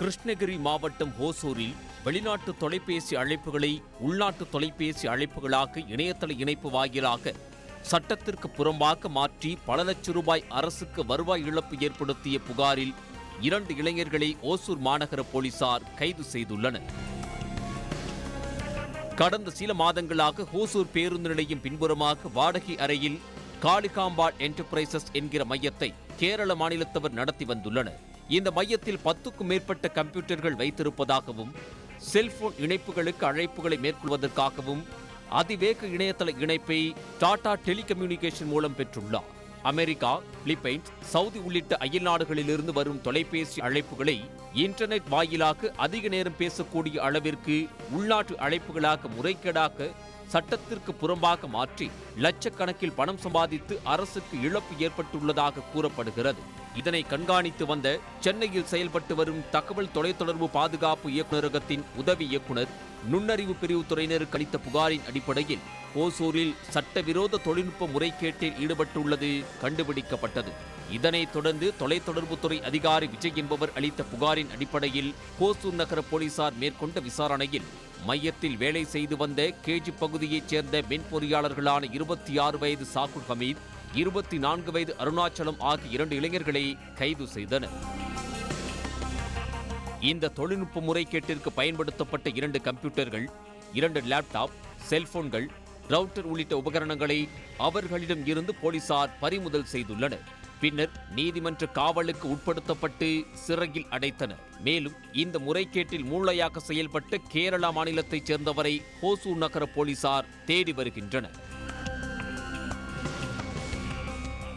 கிருஷ்ணகிரி மாவட்டம் ஹோசூரில் வெளிநாட்டு தொலைபேசி அழைப்புகளை உள்நாட்டு தொலைபேசி அழைப்புகளாக இணையதள இணைப்பு வாயிலாக சட்டத்திற்கு புறம்பாக மாற்றி பல லட்சம் ரூபாய் அரசுக்கு வருவாய் இழப்பு ஏற்படுத்திய புகாரில் இரண்டு இளைஞர்களை ஓசூர் மாநகர போலீசார் கைது செய்துள்ளனர். கடந்த சில மாதங்களாக ஹோசூர் பேருந்து நிலையம் பின்புறமாக வாடகை அறையில் காளிகாம்பாள் என்டர்பிரைசஸ் என்கிற மையத்தை கேரள மாநிலத்தவர் நடத்தி வந்துள்ளனர். இந்த மையத்தில் பத்துக்கும் மேற்பட்ட கம்ப்யூட்டர்கள் வைத்திருப்பதாகவும் செல்போன் இணைப்புகளுக்கு அழைப்புகளை மேற்கொள்வதற்காகவும் அதிவேக இணையதள இணைப்பை டாடா டெலிகம்யூனிகேஷன் மூலம் பெற்றுள்ளார். அமெரிக்கா பிலிப்பைன்ஸ் சவுதி உள்ளிட்ட அயல் நாடுகளிலிருந்து வரும் தொலைபேசி அழைப்புகளை இன்டர்நெட் வாயிலாக அதிக நேரம் பேசக்கூடிய அளவிற்கு உள்நாட்டு அழைப்புகளாக முறைகேடாக சட்டத்திற்கு புறம்பாக மாற்றி லட்சக்கணக்கில் பணம் சம்பாதித்து அரசுக்கு இழப்பு ஏற்பட்டுள்ளதாக கூறப்படுகிறது. இதனை கண்காணித்து வந்த சென்னையில் செயல்பட்டு வரும் தகவல் தொலைத்தொடர்பு பாதுகாப்பு இயக்குநரகத்தின் உதவி இயக்குனர் நுண்ணறிவு பிரிவு துறையினருக்கு அளித்த புகாரின் அடிப்படையில் ஓசூரில் சட்டவிரோத தொழில்நுட்ப முறைகேட்டில் ஈடுபட்டுள்ளது கண்டுபிடிக்கப்பட்டது. இதனைத் தொடர்ந்து தொலைத்தொடர்புத்துறை அதிகாரி விஜய் என்பவர் அளித்த புகாரின் அடிப்படையில் கோசூர் நகர போலீசார் மேற்கொண்ட விசாரணையில் மையத்தில் வேலை செய்து வந்த கேஜி பகுதியைச் சேர்ந்த மென்பொறியாளர்களான இருபத்தி ஆறு வயது சாகுல் ஹமீத் இருபத்தி நான்கு வயது அருணாச்சலம் ஆகிய இரண்டு இளைஞர்களை கைது செய்தனர். இந்த தொழில்நுட்ப முறைகேட்டிற்கு பயன்படுத்தப்பட்ட இரண்டு கம்ப்யூட்டர்கள் இரண்டு லேப்டாப் செல்போன்கள் ரவுட்டர் உள்ளிட்ட உபகரணங்களை அவர்களிடம் இருந்து போலீசார் பறிமுதல் செய்துள்ளனர். பின்னர் நீதிமன்ற காவலுக்கு உட்படுத்தப்பட்டு சிறையில் அடைத்தனர். மேலும் இந்த முறைகேட்டில் மூளையாக செயல்பட்ட கேரளா மாநிலத்தைச் சேர்ந்தவரை ஹோசூர் நகர போலீசார் தேடி வருகின்றனர்.